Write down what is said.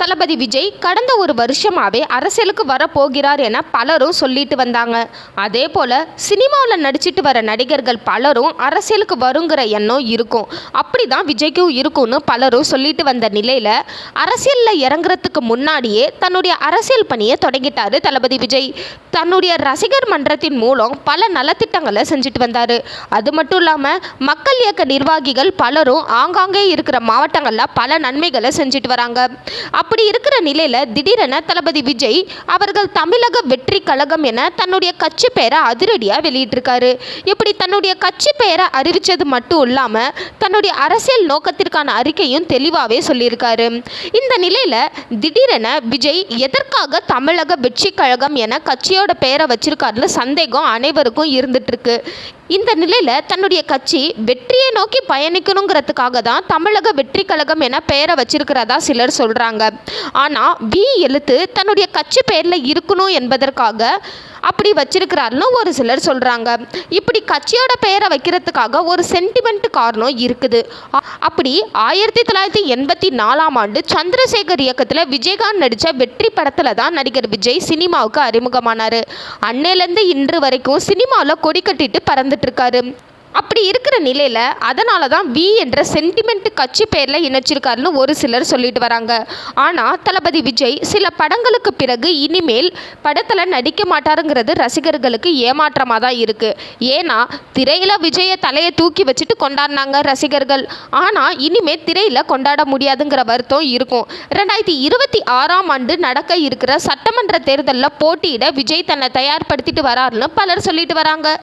தளபதி விஜய் கடந்த ஒரு வருஷமாவே அரசியலுக்கு வரப்போகிறார் என பலரும் சொல்லிட்டு வந்தாங்க. அதே போல் சினிமாவில் நடிச்சிட்டு வர நடிகர்கள் பலரும் அரசியலுக்கு வருங்கிற எண்ணம் இருக்கும். அப்படி தான் விஜய்க்கும் இருக்கும்னு பலரும் சொல்லிட்டு வந்த நிலையில் அரசியலில் இறங்குறதுக்கு முன்னாடியே தன்னுடைய அரசியல் பணியை தொடங்கிட்டாரு தளபதி விஜய். தன்னுடைய ரசிகர் மன்றத்தின் மூலம் பல நலத்திட்டங்களை செஞ்சுட்டு வந்தார். அது மட்டும் இல்லாமல் மக்கள் இயக்க நிர்வாகிகள் பலரும் ஆங்காங்கே இருக்கிற மாவட்டங்களில் பல நன்மைகளை செஞ்சுட்டு வராங்க. அப்படி இருக்கிற நிலையில் திடீரென தளபதி விஜய் அவர்கள் தமிழக வெற்றி கழகம் என தன்னுடைய கட்சி பெயரை அதிரடியாக வெளியிட்டிருக்காரு. இப்படி தன்னுடைய கட்சி பெயரை அறிவித்தது மட்டும் இல்லாமல் தன்னுடைய அரசியல் நோக்கத்திற்கான அறிக்கையும் தெளிவாகவே சொல்லியிருக்காரு. இந்த நிலையில் திடீரென விஜய் எதற்காக தமிழக வெற்றி கழகம் என கட்சியோட பெயரை வச்சிருக்காருன்னு சந்தேகம் அனைவருக்கும் இருந்துட்டுருக்கு. இந்த நிலையில் தன்னுடைய கட்சி வெற்றியை நோக்கி பயணிக்கணுங்கிறதுக்காக தான் தமிழக வெற்றி கழகம் என பெயரை வச்சிருக்கிறதா சிலர் சொல்கிறாங்க ஆனால் வி எழுத்து தன்னுடைய கட்சி பெயரில் இருக்கணும் என்பதற்காக அப்படி வச்சிருக்கிறாருன்னு ஒரு சிலர் சொல்கிறாங்க இப்படி கட்சியோட பெயரை வைக்கிறதுக்காக ஒரு சென்டிமெண்ட் காரணம் இருக்குது. அப்படி ஆயிரத்தி தொள்ளாயிரத்தி எண்பத்தி நாலாம் ஆண்டு சந்திரசேகர் இயக்கத்தில் விஜயகாந்த் நடித்த வெற்றி படத்தில் தான் நடிகர் விஜய் சினிமாவுக்கு அறிமுகமானார். அன்னையிலேருந்து இன்று வரைக்கும் சினிமாவில் கொடி கட்டிட்டு பறந்துட்டு இருக்காரு. அப்படி இருக்கிற நிலையில் அதனால தான் வி என்ற சென்டிமெண்ட் கட்சி பேரில் இணைச்சிருக்காருன்னு ஒரு சிலர் சொல்லிட்டு வராங்க. ஆனால் தளபதி விஜய் சில படங்களுக்கு பிறகு இனிமேல் படத்தில் நடிக்க மாட்டாருங்கிறது ரசிகர்களுக்கு ஏமாற்றமாக தான் இருக்குது ஏன்னா திரையில் விஜயை தலையை தூக்கி வச்சுட்டு கொண்டாடினாங்க ரசிகர்கள். ஆனால் இனிமேல் திரையில் கொண்டாட முடியாதுங்கிற வருத்தம் இருக்கும். ரெண்டாயிரத்தி இருபத்தி ஆறாம் ஆண்டு நடக்க இருக்கிற சட்டமன்ற தேர்தலில் போட்டியிட விஜய் தன்னை தயார்படுத்திட்டு வராருன்னு பலர் சொல்லிட்டு வராங்க.